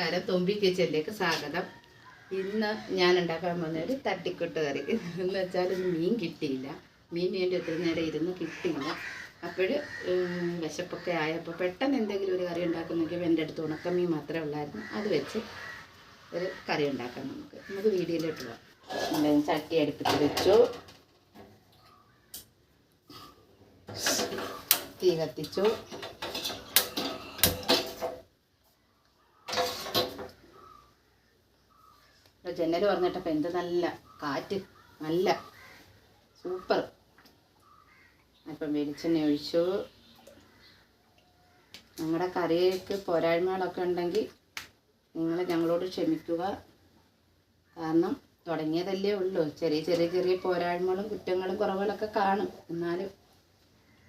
നമസ്കാരം തുമ്പി കിച്ചനിലേക്ക് സ്വാഗതം. ഇന്ന് ഞാൻ ഉണ്ടാക്കാൻ പോകുന്ന ഒരു തട്ടിക്കൊട്ട് കറി. എന്ന് വെച്ചാൽ മീൻ കിട്ടിയില്ല. മീൻ വേണ്ടി ഒത്തിരി നേരം ഇരുന്ന് കിട്ടിയില്ല. അപ്പോൾ വിശപ്പൊക്കെ ആയപ്പോൾ പെട്ടെന്ന് എന്തെങ്കിലും ഒരു കറി ഉണ്ടാക്കുന്നെങ്കിൽ എന്റെ അടുത്ത് ഉണക്കമീൻ മാത്രമേ ഉള്ളായിരുന്നു. അത് വെച്ച് ഒരു കറി ഉണ്ടാക്കാം നമുക്ക്. നമുക്ക് വീഡിയോയിലോട്ട് പോകാം ചട്ടി അടുപ്പിച്ച് വെച്ചു. തീ കത്തിച്ചു. ജനൽ പറഞ്ഞിട്ടപ്പോൾ എന്ത് നല്ല കാറ്റ് നല്ല സൂപ്പർ. അപ്പം വെളിച്ചെണ്ണ ഒഴിച്ചു. ഞങ്ങളുടെ കറിക്ക് പോരായ്മകളൊക്കെ ഉണ്ടെങ്കിൽ നിങ്ങൾ ഞങ്ങളോട് ക്ഷമിക്കുക. കാരണം തുടങ്ങിയതല്ലേ ഉള്ളൂ. ചെറിയ ചെറിയ ചെറിയ പോരായ്മകളും കുറ്റങ്ങളും കുറവുകളൊക്കെ കാണും. എന്നാലും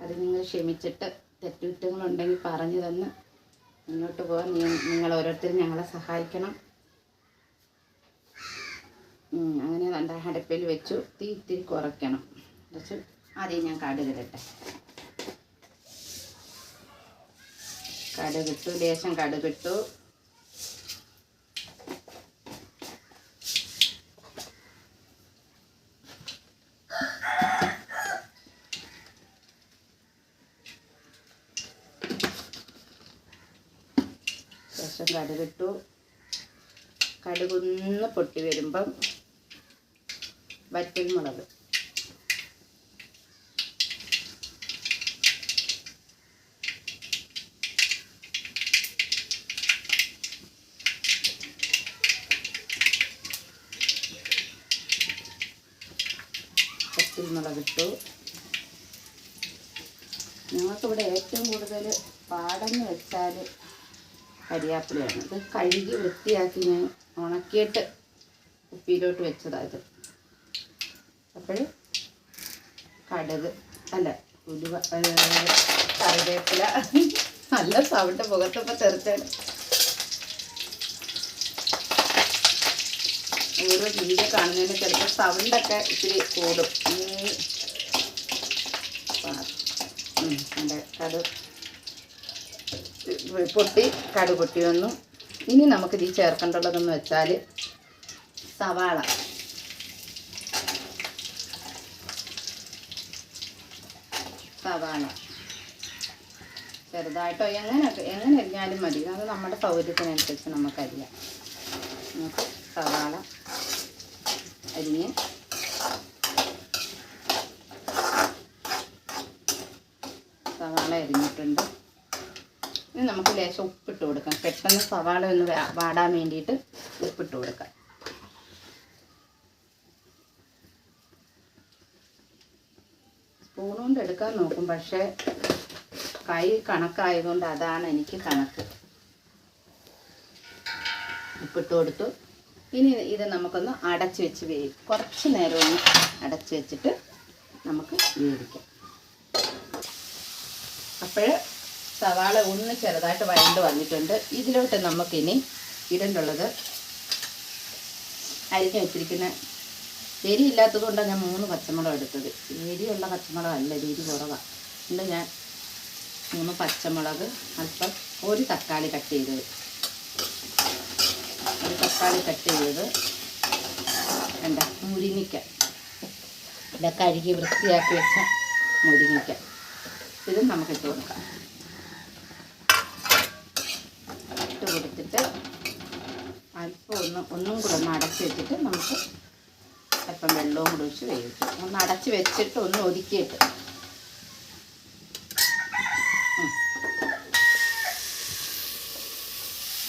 അത് നിങ്ങൾ ക്ഷമിച്ചിട്ട് തെറ്റുകുറ്റങ്ങളുണ്ടെങ്കിൽ പറഞ്ഞു തന്ന് മുന്നോട്ട് പോകാൻ നിങ്ങൾ ഓരോരുത്തരും ഞങ്ങളെ സഹായിക്കണം. അങ്ങനെ രണ്ട് അടുപ്പിൽ വെച്ചു. തീ ഇത്തിരി കുറയ്ക്കണം. വെച്ച് ആദ്യം ഞാൻ കടുകിടട്ടെ കടുകിട്ടു ലേശം കടുകിട്ടു ശേഷം കടുകിട്ടു കടുകൊന്ന് പൊട്ടി വരുമ്പം വറ്റൽമുളക് വറ്റൽമുളക് ഇട്ടു ഞങ്ങൾക്കിവിടെ ഏറ്റവും കൂടുതൽ പാടെന്ന് വെച്ചാൽ കരിയാപ്പിലയാണ്. ഇത് കഴുകി വൃത്തിയാക്കി ഞാൻ ഉണക്കിയിട്ട് കുപ്പിയിലോട്ട് വെച്ചതാണ് ഇത്. അപ്പോൾ കടുക് അല്ല ഉലുവ കറിവേപ്പില. നല്ല സൗണ്ട് മുഖത്തൊക്കെ തെറിച്ചാണ് ഓരോ വീഡിയോ കാണുന്നതിന് ചിലപ്പോൾ സൗണ്ടൊക്കെ ഇത്തിരി കൂടും. എന്റെ കടു. പൊട്ടി കടു പൊട്ടി വന്നു. ഇനി നമുക്ക് ചേർക്കേണ്ടതെന്ന് വെച്ചാൽ സവാള. സവാള ചെറുതായിട്ടോ എങ്ങനെ എങ്ങനെ അരിഞ്ഞാലും മതി. അത് നമ്മുടെ സൗകര്യത്തിനനുസരിച്ച് നമുക്ക് അരിയാം. നമുക്ക് സവാള അരിഞ്ഞ് സവാള അരിഞ്ഞിട്ടുണ്ട്. ഇനി നമുക്ക് ലേശം ഉപ്പിട്ട് കൊടുക്കാം. പെട്ടെന്ന് സവാള ഒന്ന് വാടാൻ വേണ്ടിയിട്ട് ഉപ്പിട്ട് കൊടുക്കാം സ്പൂൺ കൊണ്ട് എടുക്കാൻ നോക്കും. പക്ഷേ കൈ കണക്കായതുകൊണ്ട് അതാണ് എനിക്ക് കണക്ക്. ഉപ്പിട്ട് കൊടുത്തു. ഇനി ഇത് നമുക്കൊന്ന് അടച്ച് വെച്ച് വേവിക്കും കുറച്ച് നേരം ഒന്ന് അടച്ച് വെച്ചിട്ട് നമുക്ക് വേവിക്കാം. അപ്പോൾ സവാള ഒന്ന് ചെറുതായിട്ട് വഴണ്ട് വന്നിട്ടുണ്ട്. ഇതിലോട്ട് നമുക്കിനി ഇടേണ്ടുള്ളത് അരിഞ്ഞ് വെച്ചിരിക്കുന്ന എരി ഇല്ലാത്തത് കൊണ്ടാണ് ഞാൻ മൂന്ന് പച്ചമുളക് എടുത്തത്. എരിയുള്ള പച്ചമുളക് അല്ല എരി കുറവാണ് അതുകൊണ്ട് ഞാൻ മൂന്ന് പച്ചമുളക് അല്പം ഒരു തക്കാളി കട്ട് ചെയ്തത്. ഒരു തക്കാളി കട്ട് ചെയ്തത്. വേണ്ട മുരിങ്ങിക്ക ഇതൊക്കെ കഴുകി വൃത്തിയാക്കി വെച്ച മുരിങ്ങിക്ക ഇതും നമുക്ക് ഇട്ട് കൊടുക്കാം. ഇട്ട് കൊടുത്തിട്ട് അല്പം ഒന്ന് ഒന്നും കൂടെ ഒന്ന് അടച്ച് വെച്ചിട്ട് നമുക്ക് അല്പം വെള്ളവും കൂടെ ഒഴിച്ച് വേവിക്കും ഒന്ന് അടച്ച് വെച്ചിട്ട് ഒന്ന് ഒതുക്കിയിട്ട്.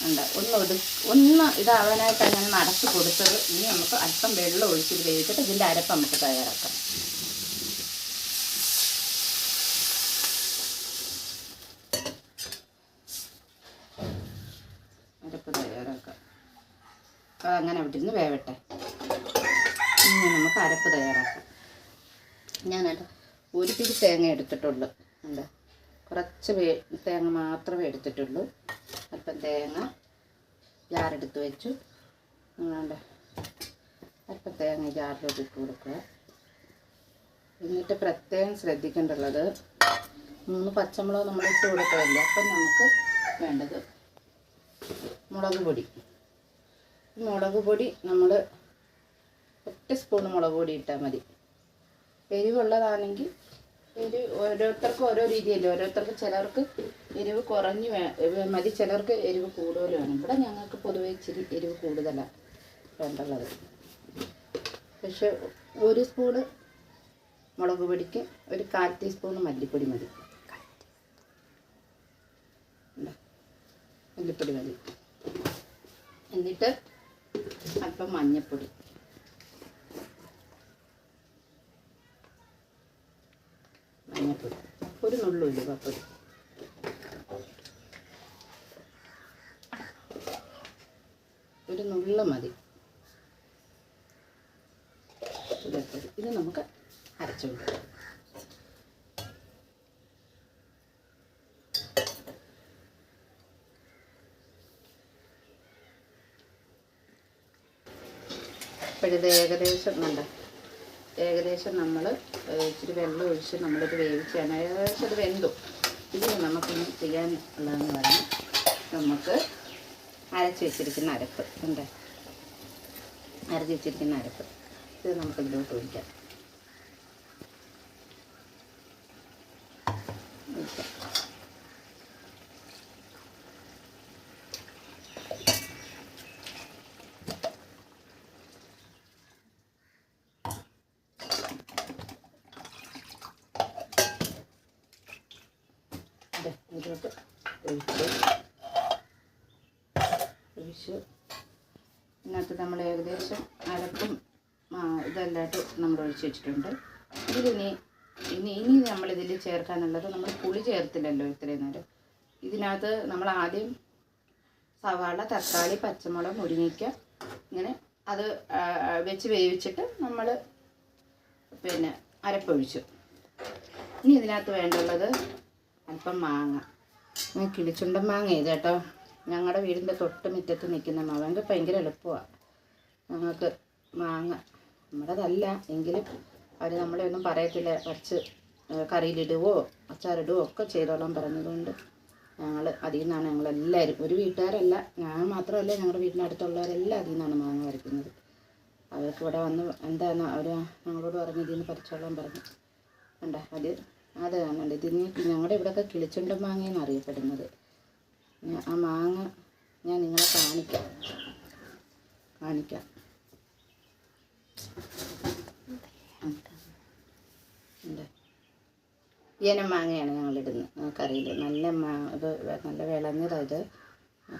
ഉണ്ട് ഒന്ന് ഒതു ഒന്ന് ഇതാവാനായിട്ട് അങ്ങനെ അടച്ച് കൊടുത്തത്. ഇനി നമുക്ക് അല്പം വെള്ളം ഒഴിച്ചിട്ട് വേവിച്ചിട്ട് ഇതിന്റെ അരപ്പ് നമുക്ക് തയ്യാറാക്കാം. അരപ്പ് തയ്യാറാക്കാം. അങ്ങനെ അവിടെ ഇരുന്ന് വേവട്ടെ. അരപ്പ് തയ്യാറാക്കാം. ഞാനത് ഒരു പിടി തേങ്ങ എടുത്തിട്ടുള്ളൂ. എന്താ കുറച്ച് വേ തേങ്ങ മാത്രമേ എടുത്തിട്ടുള്ളൂ. അല്പം തേങ്ങ ജാറെടുത്ത് വെച്ചു. വേണ്ട അല്പം തേങ്ങ ജാറിലോട്ട് ഇട്ട് കൊടുക്കുക. എന്നിട്ട് പ്രത്യേകം ശ്രദ്ധിക്കേണ്ടുള്ളത് മൂന്ന് പച്ചമുളക് നമ്മൾ ഇട്ട് കൊടുക്കില്ല അപ്പം നമുക്ക് വേണ്ടത് മുളക് പൊടി. മുളക് പൊടി നമ്മൾ ഒറ്റ സ്പൂൺ മുളക് പൊടി ഇട്ടാൽ മതി. എരിവുള്ളതാണെങ്കിൽ എരിവ് ഓരോരുത്തർക്കും ഓരോ രീതിയല്ലേ. ഓരോരുത്തർക്ക് ചിലർക്ക് എരിവ് കുറഞ്ഞ് മതി. ചിലർക്ക് എരിവ് കൂടുതലാണ് ഇവിടെ ഞങ്ങൾക്ക് പൊതുവെ ഇച്ചിരി എരിവ് കൂടുതലാണ് വേണ്ടുള്ളത്. പക്ഷെ ഒരു സ്പൂണ് മുളക് പൊടിക്ക് ഒരു കാൽ ടീസ്പൂൺ മല്ലിപ്പൊടി മതി. മല്ലിപ്പൊടി മതി. എന്നിട്ട് അല്പം മഞ്ഞൾപ്പൊടി ഒരു നുള്ളുമില്ല പപ്പടി. ഒരു നുള്ള മതി. ഇത് നമുക്ക് അരച്ചു കൊടുക്കാം. ഇപ്പോഴിത് ഏകദേശം കണ്ട? ഏകദേശം നമ്മൾ ഇച്ചിരി വെള്ളം ഒഴിച്ച് നമ്മളിത് വേവിച്ചാണ് ഏകദേശം അത് വെന്തു. ഇത് നമുക്കിനി ചെയ്യാൻ ഉള്ളതെന്ന് പറഞ്ഞാൽ നമുക്ക് അരച്ച് വെച്ചിരിക്കുന്ന അരപ്പ്. ഉണ്ട് അരച്ച് വെച്ചിരിക്കുന്ന അരപ്പ്. ഇത് നമുക്കിതിലോട്ട് ഒഴിക്കാം ഇത് ഇതിലോട്ട് ഒഴിച്ച് ഒഴിച്ച് ഇതിനകത്ത് നമ്മൾ ഏകദേശം അരപ്പും ഇതെല്ലാമായിട്ട് നമ്മൾ ഒഴിച്ച് വെച്ചിട്ടുണ്ട്. ഇതിനി ഇനി ഇനി നമ്മളിതിൽ ചേർക്കാനുള്ളത് നമ്മൾ പുളി ചേർത്തില്ലല്ലോ ഇത്രയും നേരം. ഇതിനകത്ത് നമ്മൾ ആദ്യം സവാള തക്കാളി പച്ചമുളക് മുരിങ്ങയ്ക്ക ഇങ്ങനെ അത് വെച്ച് വേവിച്ചിട്ട് നമ്മൾ പിന്നെ അരപ്പൊഴിച്ചു ഇനി ഇതിനകത്ത് വേണ്ടുള്ളത് അല്പം മാങ്ങ. കിളിച്ചുണ്ടൻ മാങ്ങ കേട്ടോ? ഞങ്ങളുടെ വീടിന്റെ തൊട്ട് മുറ്റത്ത് നിൽക്കുന്ന ഞങ്ങൾക്ക് ഭയങ്കര എളുപ്പമാണ് ഞങ്ങൾക്ക് മാങ്ങ നമ്മുടേതല്ല. എങ്കിലും അവർ നമ്മളെ ഒന്നും പറയത്തില്ല. കുറച്ച് കറിയിലിടുവോ അച്ചാറിടുവോ ഒക്കെ ചെയ്തോളാൻ പറഞ്ഞതുകൊണ്ട് ഞങ്ങൾ അതിൽ നിന്നാണ് ഞങ്ങളെല്ലാവരും ഒരു വീട്ടുകാരല്ല. ഞാൻ മാത്രമല്ല ഞങ്ങളുടെ വീടിനടുത്തുള്ളവരെല്ലാം അതിൽ നിന്നാണ് മാങ്ങ പറിക്കുന്നത്. അവർക്ക് ഇവിടെ വന്ന് എന്താണ് അവർ ഞങ്ങളോട് പറഞ്ഞ് ഇതിൽ നിന്ന് പറിച്ചോളാൻ പറഞ്ഞു. കണ്ട? അത് അത് കാണുന്നുണ്ട് ഇതിന് ഞങ്ങളുടെ ഇവിടെയൊക്കെ കിളിച്ചുണ്ടൻ മാങ്ങയെന്ന് അറിയപ്പെടുന്നത്. ആ മാങ്ങ ഞാൻ നിങ്ങളെ കാണിക്കാം. കാണിക്കാം. ഇയന മാങ്ങയാണ് ഞങ്ങളിടുന്നത് കറിയിൽ നല്ല മാ ഇത് നല്ല വിളഞ്ഞതാണ് ഇത്.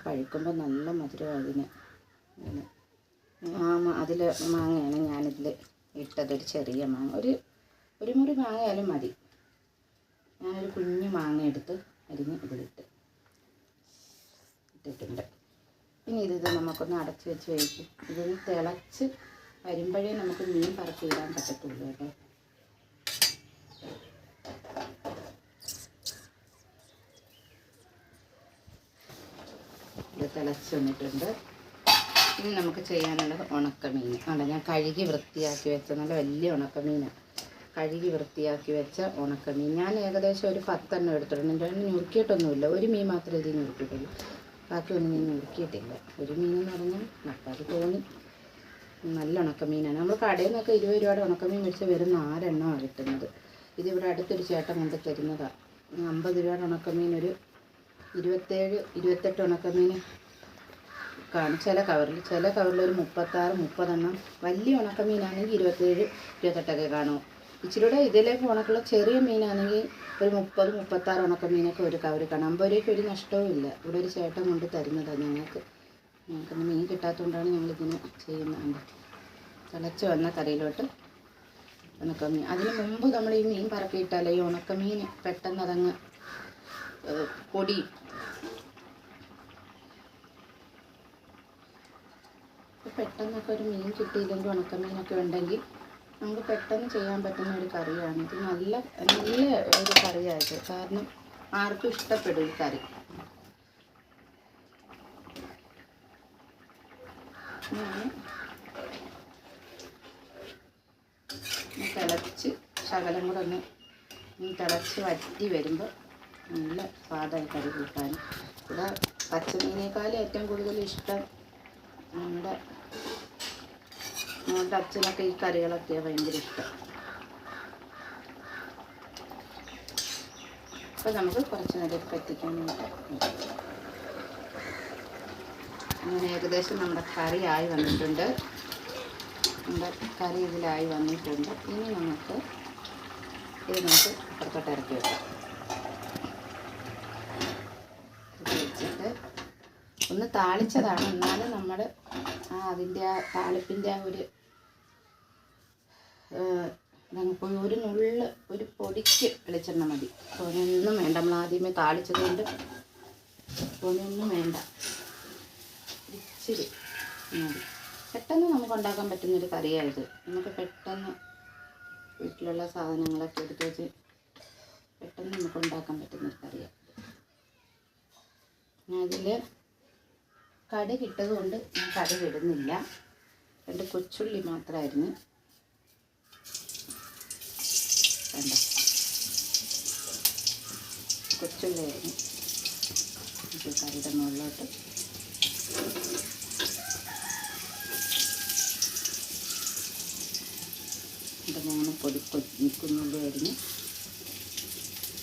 പഴുക്കുമ്പോൾ നല്ല അതിന് അങ്ങനെ. ആ അതിൽ മാങ്ങയാണ് ഞാനിതിൽ ഇട്ടത്. ഒരു ചെറിയ മാങ്ങ. ഒരു ഒരു മുറി മാങ്ങയാലും മതി. ഞാനൊരു കുഞ്ഞു മാങ്ങ എടുത്ത് അരിഞ്ഞ് ഇതിലിട്ട്. ഇട്ടിട്ടുണ്ട്. ഇനി ഇത് നമുക്കൊന്ന് അടച്ച് വെച്ച് വേവിക്കും ഇതൊന്ന് തിളച്ച് വരുമ്പോഴേ നമുക്ക് മീൻ പറക്കിയിടാൻ പറ്റത്തുള്ളൂ കേട്ടോ. ഇത് തിളച്ച് വന്നിട്ടുണ്ട്. ഇനി നമുക്ക് ചെയ്യാനുള്ളത് ഉണക്കമീൻ. അല്ല ഞാൻ കഴുകി വൃത്തിയാക്കി വെച്ച നല്ല വലിയ ഉണക്കമീനാണ് കഴുകി വൃത്തിയാക്കി വെച്ച ഉണക്കമീൻ. ഞാൻ ഏകദേശം ഒരു പത്തെണ്ണം എടുത്തിട്ടുണ്ട്. ഞാൻ ഞുറുക്കിയിട്ടൊന്നുമില്ല ഒരു മീൻ മാത്രമേ ഇതിൽ ഞുറുക്കിയിട്ടുള്ളൂ ബാക്കിയൊന്നും മീൻ ഞുറുക്കിയിട്ടില്ല ഒരു മീൻ എന്ന് പറഞ്ഞാൽ നട്ടാൽ തോന്നി. നല്ല ഉണക്കമീനാണ്. നമ്മൾ കടയിൽ നിന്നൊക്കെ ഇരുപത് രൂപയുടെ ഉണക്കമീൻ മേടിച്ച് വെറും നാലെണ്ണമാണ് കിട്ടുന്നത്? ഇതിവിടെ അടുത്തൊരു ചേട്ടൻ കൊണ്ട് തരുന്നതാണ് അമ്പത് രൂപയുടെ ഉണക്കമീൻ ഒരു ഇരുപത്തേഴ് ഇരുപത്തെട്ട് ഉണക്കമീൻ കാണും. ചില കവറിൽ ചില കവറിൽ ഒരു മുപ്പത്താറ് മുപ്പതെണ്ണം. വലിയ ഉണക്കമീനാണെങ്കിൽ ഇരുപത്തേഴ് ഇരുപത്തെട്ടൊക്കെ കാണും. ഇച്ചിരൂടെ ഇതിലേക്ക് ഉണക്കുള്ള ചെറിയ മീനാണെങ്കിൽ ഒരു മുപ്പത് മുപ്പത്താറ് ഉണക്ക മീനൊക്കെ ഒരു കവർ കാണാം അമ്പത് രൂപയ്ക്ക് ഒരു നഷ്ടവും ഇല്ല. ഇവിടെ ഒരു ചേട്ടൻ കൊണ്ട് തരുന്നതാണ് ഞങ്ങൾക്ക്. ഞങ്ങൾക്ക് മീൻ കിട്ടാത്തതുകൊണ്ടാണ് ഞങ്ങളിതിന് ചെയ്യുന്നത് തിളച്ച് വന്ന കറിയിലോട്ട് ഉണക്കമീൻ അതിന് മുമ്പ് നമ്മൾ ഈ മീൻ പറക്കിയിട്ടാൽ ഈ ഉണക്കമീൻ പെട്ടെന്ന് അതങ്ങ് പൊടി. പെട്ടെന്നൊക്കെ ഒരു മീൻ കിട്ടിയില്ലെങ്കിൽ ഉണക്കമീനൊക്കെ ഉണ്ടെങ്കിൽ നമുക്ക് പെട്ടെന്ന് ചെയ്യാൻ പറ്റുന്ന ഒരു കറിയാണ്. ഇത് നല്ല നല്ല ഒരു കറിയായിട്ട് കാരണം ആർക്കും ഇഷ്ടപ്പെടും ഈ കറി. തിളച്ച് ശകലം കൂടെ ഒന്ന് തിളച്ച് വറ്റി വരുമ്പോൾ നല്ല സ്വാദായി കറി കൂട്ടാൻ. ഇവിടെ പച്ചമീനേക്കാളും ഏറ്റവും കൂടുതൽ ഇഷ്ടം നമ്മുടെ നമ്മുടെ അച്ഛനൊക്കെ ഈ കറികളൊക്കെ ഭയങ്കര ഇഷ്ടം. അപ്പോൾ നമുക്ക് കുറച്ച് നേരം വെക്കാം. അങ്ങനെ ഏകദേശം നമ്മുടെ കറി ആയി വന്നിട്ടുണ്ട്. നമ്മുടെ കറി ഇതിലായി വന്നിട്ടുണ്ട്. ഇനി നമുക്ക് ഇത് നമുക്ക് അപ്പുറത്തോട്ട് ഇറക്കി വെക്കാം ഇത് വെച്ചിട്ട് ഒന്ന് താളിച്ചതാണ്. എന്നാലും നമ്മൾ ആ അതിന്റെ ആ താളിപ്പിന്റെ ആ ഒരു നമുക്ക് ഒരു നുള്ള് ഒരു പൊടിക്ക് വെളിച്ചെണ്ണ മതി. തോനെയൊന്നും വേണ്ട. നമ്മൾ ആദ്യമേ താളിച്ചത് കൊണ്ട് തോനെയൊന്നും വേണ്ട. ഇച്ചിരി മതി. പെട്ടെന്ന് നമുക്ക് ഉണ്ടാക്കാൻ പറ്റുന്നൊരു കറിയായത് നമുക്ക് പെട്ടെന്ന് വീട്ടിലുള്ള സാധനങ്ങളൊക്കെ എടുത്ത് വെച്ച് പെട്ടെന്ന് നമുക്ക് ഉണ്ടാക്കാൻ പറ്റുന്നൊരു കറിയാണ്. അതിൽ കടുക് കിട്ടതുകൊണ്ട് കൊണ്ട് ഞാൻ കടി ഇടുന്നില്ല രണ്ട് കൊച്ചുള്ളി മാത്രമായിരുന്നു കണ്ട? കൊച്ചുള്ളിയായിരുന്നു. കറിയുടെ മുകളിലോട്ട്. ഇത് മൂന്ന് പൊടി കുഞ്ഞുള്ളി അരിഞ്ഞ്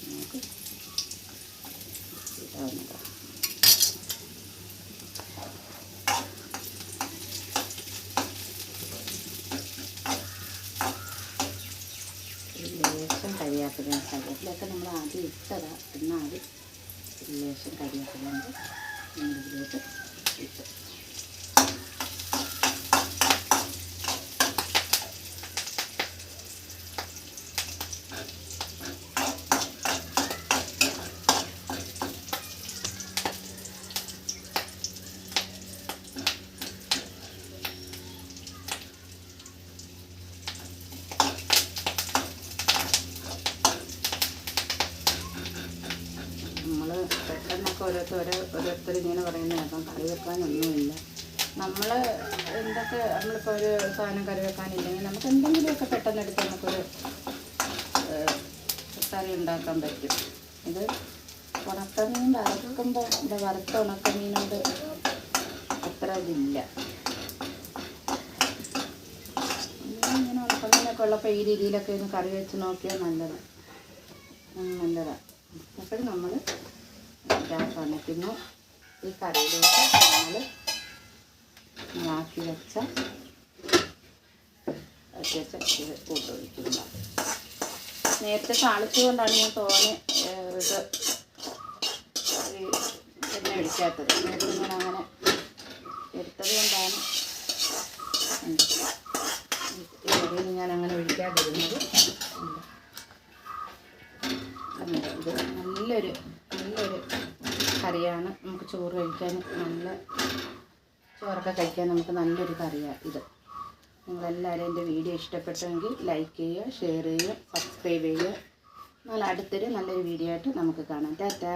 നമുക്ക് ഇടാവുന്നതാണ് ഒരു ലേശം കരിയാപ്പില കരിയാപ്പിലൊക്കെ നമ്മൾ ആദ്യം ഇട്ടതാ എന്നാലും ഒരു ലേശം കരിയാപ്പില കൊണ്ട് നമ്മളിതിലോട്ട് ഇട്ടു നമ്മൾ പെട്ടെന്നൊക്കെ ഓരോരുത്തർ ഓരോരുത്തർ ഇങ്ങനെ പറയുന്ന കേൾക്കാം കറി വെക്കാനൊന്നുമില്ല. നമ്മൾ എന്തൊക്കെ നമ്മളിപ്പോൾ ഒരു സാധനം കറി വെക്കാനില്ലെങ്കിൽ നമുക്ക് എന്തെങ്കിലുമൊക്കെ പെട്ടെന്ന് എടുത്ത് നമുക്കൊരു കറി ഉണ്ടാക്കാൻ പറ്റും. ഇത് ഉണക്കമീൻ വറക്കുമ്പോൾ ഇവിടെ വറുത്ത ഉണക്കമീനോട് അത്ര ഇതില്ല. ഇങ്ങനെ ഉണക്കമീനൊക്കെ ഉള്ളപ്പോൾ ഈ രീതിയിലൊക്കെ ഒന്ന് കറി വെച്ച് നോക്കിയാൽ നല്ലതാണ് നല്ലതാണ് അപ്പോഴും നമ്മൾ ഗ്യാസ് പിന്നെ ഈ കറിയിലേക്ക് നമ്മൾ ആക്കി വെച്ച വെച്ച ഇത് കൂട്ടൊഴിക്കുന്നു നേരത്തെ താളിച്ചുകൊണ്ടാണ് ഞാൻ തോനെ ഏഹ്, ഇത് ഈ എണ്ണ എടുക്കാത്തത് നേരത്തെ ഞാൻ അങ്ങനെ എടുത്തത് കൊണ്ടാണ്. കറിയിൽ ഞാൻ അങ്ങനെ ഒഴിക്കാതിരുന്നത്. നല്ലൊരു നല്ലൊരു കറിയാണ്. നമുക്ക് ചോറ് കഴിക്കാൻ നല്ല ചോറൊക്കെ കഴിക്കാൻ നമുക്ക് നല്ലൊരു കറിയാണ് ഇത്. നിങ്ങളെല്ലാവരും എന്റെ വീഡിയോ ഇഷ്ടപ്പെട്ടെങ്കിൽ ലൈക്ക് ചെയ്യുക ഷെയർ ചെയ്യുക സബ്സ്ക്രൈബ് ചെയ്യുക. എന്നാൽ അടുത്തൊരു നല്ലൊരു വീഡിയോ ആയിട്ട് നമുക്ക് കാണാം. ടാറ്റാ.